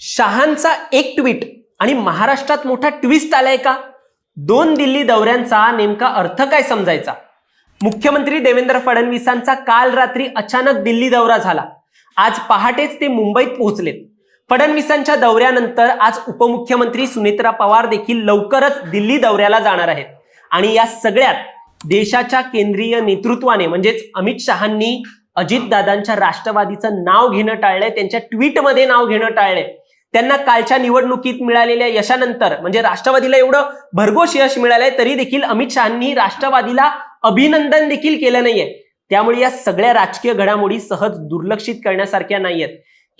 शहांचा एक ट्विट आणि महाराष्ट्रात मोठा ट्विस्ट आलाय का? दोन दिल्ली दौऱ्यांचा नेमका अर्थ काय समजायचा? मुख्यमंत्री देवेंद्र फडणवीसांचा काल रात्री अचानक दिल्ली दौरा झाला. आज पहाटेच ते मुंबईत पोहोचलेत. फडणवीसांच्या दौऱ्यानंतर आज उपमुख्यमंत्री सुनेत्रा पवार देखील लवकरच दिल्ली दौऱ्याला जाणार आहेत. आणि या सगळ्यात देशाच्या केंद्रीय नेतृत्वाने म्हणजेच अमित शहांनी अजितदादांच्या राष्ट्रवादीचं नाव घेणं टाळलंय त्यांच्या ट्विटमध्ये नाव घेणं टाळलंय. त्यांना कालच्या निवडणुकीत मिळालेल्या यशानंतर म्हणजे राष्ट्रवादीला एवढं भरघोष यश मिळालंय तरी देखील अमित शहांनी राष्ट्रवादीला अभिनंदन देखील केलं नाहीये. त्यामुळे या सगळ्या राजकीय घडामोडी सहज दुर्लक्षित करण्यासारख्या नाहीयेत.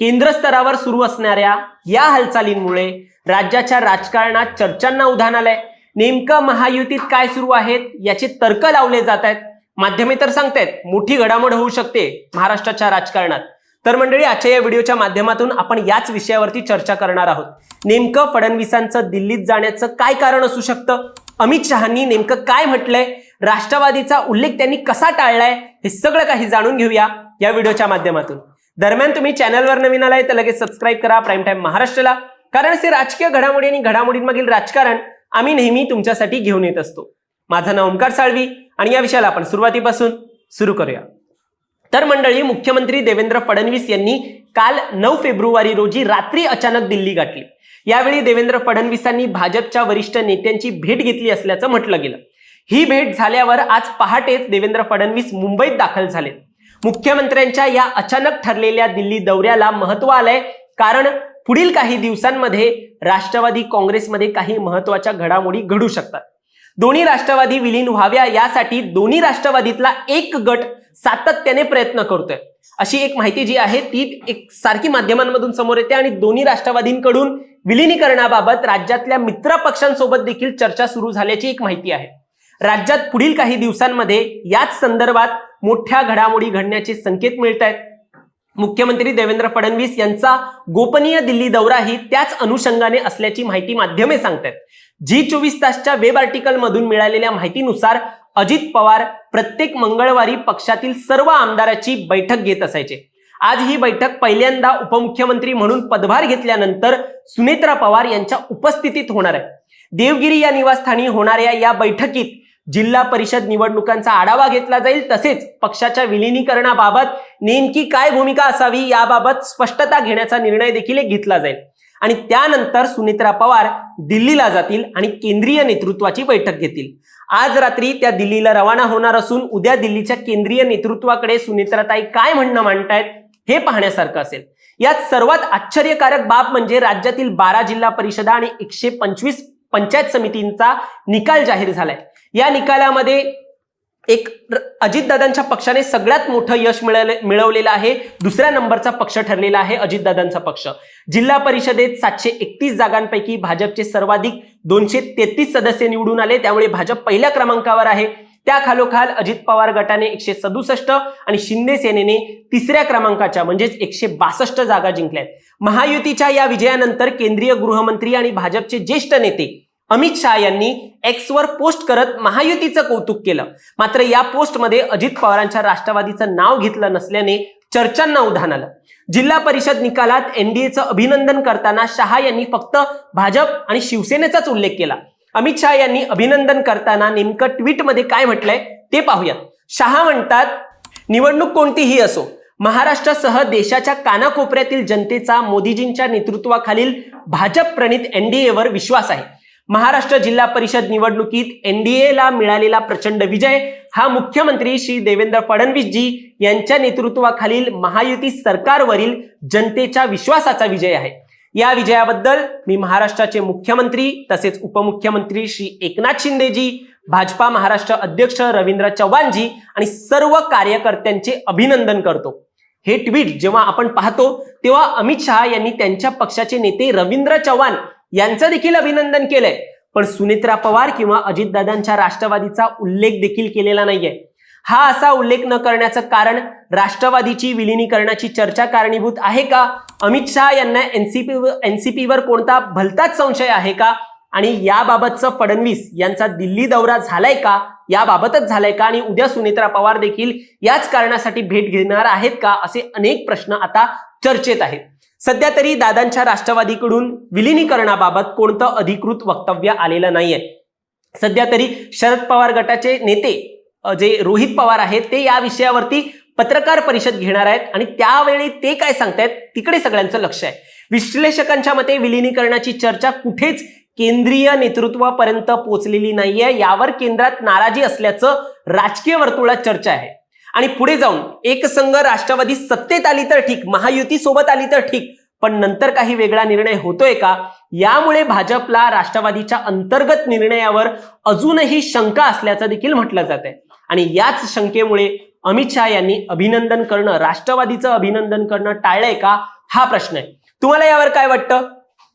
केंद्र स्तरावर सुरू असणाऱ्या या हालचालींमुळे राज्याच्या राजकारणात चर्चांना उधाण आलंय. नेमकं महायुतीत काय सुरू आहेत याचे तर्क लावले जात आहेत. माध्यमे तर सांगतायत मोठी घडामोड होऊ शकते महाराष्ट्राच्या राजकारणात. तर मंडळी आजच्या या व्हिडिओच्या माध्यमातून आपण याच विषयावरती चर्चा करणार आहोत. नेमकं फडणवीसांचं दिल्लीत जाण्याचं काय कारण असू शकतं? अमित शहांनी नेमकं काय म्हटलंय? राष्ट्रवादीचा उल्लेख त्यांनी कसा टाळलाय? हे सगळं काही जाणून घेऊया या व्हिडिओच्या माध्यमातून. दरम्यान तुम्ही चॅनलवर नवीन आलाय तर लगेच सबस्क्राईब करा प्राईम टाईम महाराष्ट्राला कारण असे राजकीय घडामोडी आणि घडामोडींमागील राजकारण आम्ही नेहमी तुमच्यासाठी घेऊन येत असतो. माझं नाव ओंकार साळवी आणि या विषयाला आपण सुरुवातीपासून सुरू करूया. तर मंडळी मुख्यमंत्री देवेंद्र फडणवीस यांनी काल नऊ फेब्रुवारी रोजी रात्री अचानक दिल्ली गाठली. यावेळी देवेंद्र फडणवीसांनी भाजपच्या वरिष्ठ नेत्यांची भेट घेतली असल्याचं म्हटलं गेलं. ही भेट झाल्यावर आज पहाटेच देवेंद्र फडणवीस मुंबईत दाखल झाले. मुख्यमंत्र्यांच्या या अचानक ठरलेल्या दिल्ली दौऱ्याला महत्त्व आलंय कारण पुढील काही दिवसांमध्ये राष्ट्रवादी काँग्रेसमध्ये काही महत्त्वाच्या घडामोडी घडू शकतात. दोन्ही राष्ट्रवादी विलीन व्हाव्या यासाठी दोन्ही राष्ट्रवादीतला एक गट सातत्याने प्रयत्न करतोय. अशी एक माहिती जी आहे ती एक सारखी माध्यमांमधून समोर येते आणि दोन्ही राष्ट्रवादींकडून विलिनीकरणाबाबत राज्यातल्या मित्र पक्षांसोबत देखील चर्चा सुरू झाल्याची एक माहिती आहे. राज्यात पुढील काही दिवसांमध्ये याच संदर्भात मोठ्या घडामोडी घडण्याचे संकेत मिळत आहेत. मुख्यमंत्री देवेंद्र फडणवीस यांचा गोपनीय दिल्ली दौराही त्याच अनुषंगाने असल्याची माहिती माध्यमे सांगतात जी चोवीस तासच्या वेब आर्टिकल मधून मिळालेल्या माहितीनुसार अजित पवार प्रत्येक मंगळवारी पक्षातील सर्व आमदाराची बैठक घेत असायचे. आज ही बैठक पहिल्यांदा उपमुख्यमंत्री म्हणून पदभार घेतल्यानंतर सुनेत्रा पवार यांच्या उपस्थितीत होणार आहे. देवगिरी या निवासस्थानी होणाऱ्या या बैठकीत जिल्हा परिषद निवडणुकांचा आढावा घेतला जाईल. तसेच पक्षाच्या विलिनीकरणाबाबत नेमकी काय भूमिका असावी याबाबत स्पष्टता घेण्याचा निर्णय देखील एक घेतला जाईल. आणि त्यानंतर सुनेत्रा पवार दिल्लीला जातील आणि केंद्रीय नेतृत्वाची बैठक घेतील. आज रात्री त्या दिल्लीला रवाना होणार असून उद्या दिल्लीच्या केंद्रीय नेतृत्वाकडे सुनेत्राताई काय म्हणणं मांडतायत हे पाहण्यासारखं असेल. यात सर्वात आश्चर्यकारक बाब म्हणजे राज्यातील बारा जिल्हा परिषदा आणि एकशे पंचवीस पंचायत समितींचा निकाल जाहीर झालाय. या निकालामध्ये एक अजितदादांच्या पक्षाने सगळ्यात मोठं यश मिळाले मिळवलेलं आहे. दुसऱ्या नंबरचा पक्ष ठरलेला आहे अजितदादांचा पक्ष. जिल्हा परिषदेत सातशे एकतीस जागांपैकी भाजपचे सर्वाधिक दोनशे तेहतीस सदस्य निवडून आले. त्यामुळे भाजप पहिल्या क्रमांकावर आहे. त्या खालोखाल अजित पवार गटाने एकशे सदुसष्ट आणि शिंदे सेनेने तिसऱ्या क्रमांकाच्या म्हणजेच एकशे बासष्ट जागा जिंकल्यात. महायुतीच्या या विजयानंतर केंद्रीय गृहमंत्री आणि भाजपचे ज्येष्ठ नेते अमित शहा यांनी एक्सवर पोस्ट करत महायुतीचं कौतुक केलं. मात्र या पोस्टमध्ये अजित पवारांच्या राष्ट्रवादीचं नाव घेतलं नसल्याने चर्चांना उधाण आलं. जिल्हा परिषद निकालात एनडीएचं अभिनंदन करताना शहा यांनी फक्त भाजप आणि शिवसेनेचाच उल्लेख केला. अमित शहा यांनी अभिनंदन करताना नेमकं ट्विटमध्ये काय म्हटलंय ते पाहूयात. शहा म्हणतात निवडणूक कोणतीही असो महाराष्ट्रासह देशाच्या कानाकोपऱ्यातील जनतेचा मोदीजींच्या नेतृत्वाखालील भाजप प्रणित एनडीएवर विश्वास आहे. महाराष्ट्र जिल्हा परिषद निवडणुकीत एनडीएला मिळालेला प्रचंड विजय हा मुख्यमंत्री श्री देवेंद्र फडणवीस जी यांच्या नेतृत्वाखालील महायुती सरकारवरील जनतेच्या विश्वासाचा विजय आहे. या विजयाबद्दल मी महाराष्ट्राचे मुख्यमंत्री तसेच उपमुख्यमंत्री श्री एकनाथ शिंदेजी भाजपा महाराष्ट्र अध्यक्ष रवींद्र चव्हाणजी आणि सर्व कार्यकर्त्यांचे अभिनंदन करतो. हे ट्विट जेव्हा आपण पाहतो तेव्हा अमित शहा यांनी त्यांच्या पक्षाचे नेते रवींद्र चव्हाण यांचं देखील अभिनंदन केलंय. पण सुनेत्रा पवार किंवा अजितदादांच्या राष्ट्रवादीचा उल्लेख देखील केलेला नाहीये. हा असा उल्लेख न करण्याचं कारण राष्ट्रवादीची विलिनीकरणाची चर्चा कारणीभूत आहे का? अमित शहा यांना एनसीपी एनसीपीवर कोणता भलताच संशय आहे का? आणि याबाबतचं फडणवीस यांचा दिल्ली दौरा झालाय का? याबाबतच झालाय का? आणि उद्या सुनेत्रा पवार देखील याच कारणासाठी भेट घेणार आहेत का? असे अनेक प्रश्न आता चर्चेत आहेत. सध्या तरी दादांच्या राष्ट्रवादीकडून विलिनीकरणाबाबत कोणतं अधिकृत वक्तव्य आलेलं नाहीये. सध्या तरी शरद पवार गटाचे नेते जे रोहित पवार आहेत ते या विषयावरती पत्रकार परिषद घेणार आहेत आणि त्यावेळी ते काय सांगतायत तिकडे सगळ्यांचं लक्ष आहे. विश्लेषकांच्या मते विलिनीकरणाची चर्चा कुठेच केंद्रीय नेतृत्वापर्यंत पोहोचलेली नाहीये. यावर केंद्रात नाराजी असल्याचं राजकीय वर्तुळात चर्चा आहे. आणि पुढे जाऊन एकसंघ राष्ट्रवादी सत्तेत आली तर ठीक महायुती सोबत आली तर ठीक. पण नंतर काही वेगळा निर्णय होतोय का? यामुळे भाजपला राष्ट्रवादीच्या अंतर्गत निर्णयावर अजूनही शंका असल्याचं देखील म्हटलं जात आहे. आणि याच शंकेमुळे अमित शहा यांनी अभिनंदन करणं राष्ट्रवादीचं अभिनंदन करणं टाळलंय का? हा प्रश्न आहे. तुम्हाला यावर काय वाटतं?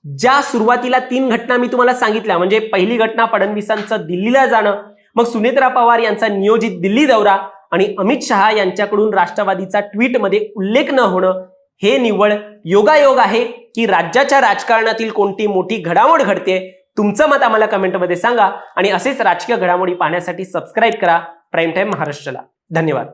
ज्या सुरुवातीला तीन घटना मी तुम्हाला सांगितल्या म्हणजे पहिली घटना फडणवीसांचं दिल्लीला जाणं मग सुनेत्रा पवार यांचा नियोजित दिल्ली दौरा आणि अमित शहा यांच्याकडून राष्ट्रवादीचा ट्विटमध्ये उल्लेख न होणं हे निव्वळ योगायोग आहे की राज्याच्या राजकारणातील कोणती मोठी घडामोड घडते तुमचं मत आम्हाला कमेंटमध्ये सांगा आणि असेच राजकीय घडामोडी पाहण्यासाठी सबस्क्राईब करा. प्राईम टाईम महाराष्ट्राला. धन्यवाद.